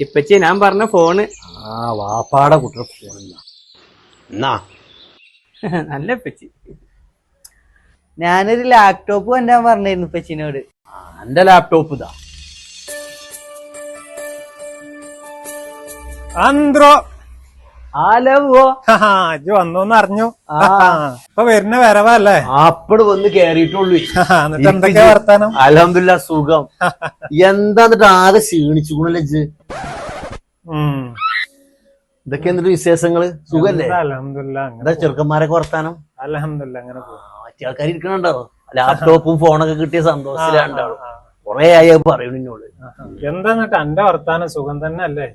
ഇപ്പച്ചി ഞാൻ പറഞ്ഞ ഫോണ് ആ വാപ്പാടെ കുട്ടിയുടെ ഫോണില്ല എന്നാ? നല്ല ഇപ്പച്ചി. ഞാനൊരു ലാപ്ടോപ്പ് കൊണ്ടാൻ പറഞ്ഞിരുന്നു ഇപ്പച്ചിനോട്. എന്റെ ലാപ്ടോപ്പ് ഇതാ. ആന്ത്രോ ആലോ അജ് വന്നോന്ന് അറിഞ്ഞു. ഇപ്പൊ വരുന്ന വരവല്ലേ? അപ്പട് വന്ന് കേറിയിട്ടുള്ളൂ എന്നിട്ട് എന്തൊക്കെയാ വർത്താനം? അലഹമില്ല സുഖം. എന്താ എന്നിട്ട് ആകെ ഇജ്ജ്? ഉം. ഇതൊക്കെ എന്തൊരു വിശേഷങ്ങൾ? സുഖല്ലേ? എന്താ ചെറുക്കന്മാരൊക്കെ വർത്താനം? അലഹമില്ല അങ്ങനെ ആൾക്കാർ ഇരിക്കണുണ്ടോ ലാപ്ടോപ്പും ഫോണൊക്കെ കിട്ടിയ സന്തോഷത്തിലാണ്ടാവും കൊറേ ആയി പറയുന്നു പറയണു എന്നോട് എന്താ എന്നിട്ട് എന്റെ വർത്താനം? സുഖം തന്നെ അല്ലേ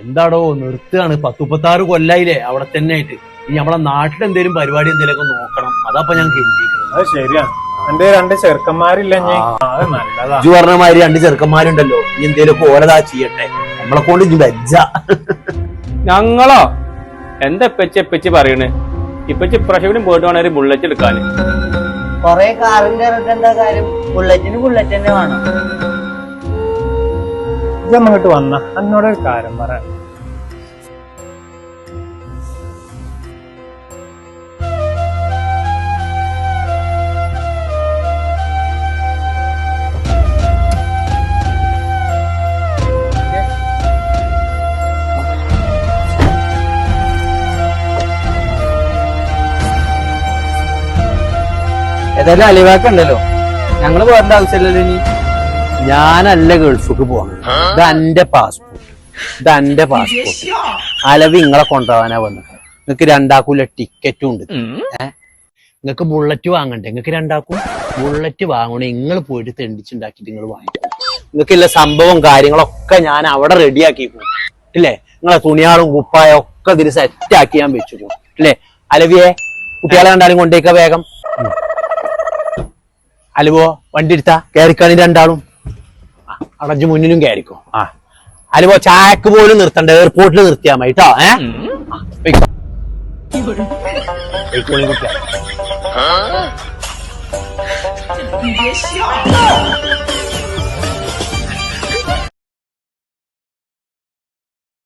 എന്താടോ നിർത്തുകയാണ്. പത്ത് മുപ്പത്താറ് കൊല്ലായില്ലേ? അവിടെ തന്നെ ആയിട്ട് ഇനി നമ്മളെ നാട്ടിൽ എന്തേലും പരിപാടി എന്തേലും നോക്കണം. അതാപ്പൊ ഞാൻ അത് ശരിയാ. എന്റെ രണ്ട് ചെറുക്കന്മാരില്ല ഞാൻ അത് നല്ലതാ. ഇജ്ജ് പറഞ്ഞ മാതിരി രണ്ട് ചെറുക്കന്മാരുണ്ടല്ലോ. ഇനി എന്തേലും ഓരതാ ചെയ്യട്ടെ. നമ്മളെ കൊണ്ട് ഇനി വെജ്ജ. ഞങ്ങളോ? എന്താ പെച്ച പെച്ച് പറയണേ? ഇപ്പച്ചി പ്രശ്നം പോയിട്ട് വേണേ ഒരു ബുള്ളറ്റ് എടുക്കാൻ കൊറേ കാറിന്റെ ഇറക്കേണ്ട എന്താ കാര്യം? ബുള്ളറ്റിന് ബുള്ളറ്റ് തന്നെ വേണം. ഇതൊന്നിട്ട് വന്ന. എന്നോട് കാര്യം പറയാം ഏതായാലും അലിവാക്കുണ്ടല്ലോ. ഞങ്ങൾ പോകേണ്ട ആവശ്യമില്ലല്ലോ ഇനി. ഞാനല്ല ഗൾഫിക്ക് പോകണം ഇത് എന്റെ പാസ്പോർട്ട് ഇത് എന്റെ പാസ്പോർട്ട് അലവ് ഇങ്ങളെ കൊണ്ടുപോകാനാ വന്നത് നിങ്ങക്ക് രണ്ടാക്കൂല ടിക്കറ്റും ഉണ്ട്. ഏഹ്? നിങ്ങക്ക് ബുള്ളറ്റ് വാങ്ങണ്ടേ? നിങ്ങക്ക് രണ്ടാക്കും ബുള്ളറ്റ് വാങ്ങണേ. നിങ്ങൾ പോയിട്ട് തെണ്ടിച്ചുണ്ടാക്കിട്ട് നിങ്ങൾ വാങ്ങിക്കും നിങ്ങൾക്കുള്ള സംഭവം കാര്യങ്ങളൊക്കെ ഞാൻ അവിടെ റെഡിയാക്കി ഇല്ലേ? നിങ്ങളെ തുണിയാളും കുപ്പായും ഒക്കെ ഇതിൽ സെറ്റ് ആക്കി ഞാൻ വെച്ചു ഇല്ലേ? അലവിയെ കുട്ടികളെ കണ്ടാലും കൊണ്ടേക്ക വേഗം. അലുവോ വണ്ടി എടുത്താ. കയറിക്കാണി രണ്ടാളും. അടഞ്ഞു മുന്നിലും കയറിക്കോ ആ. അലുവോ ചായക്ക് പോലും നിർത്തണ്ട എയർപോർട്ടിൽ നിർത്തിയാ മതി കേട്ടോ ഏ.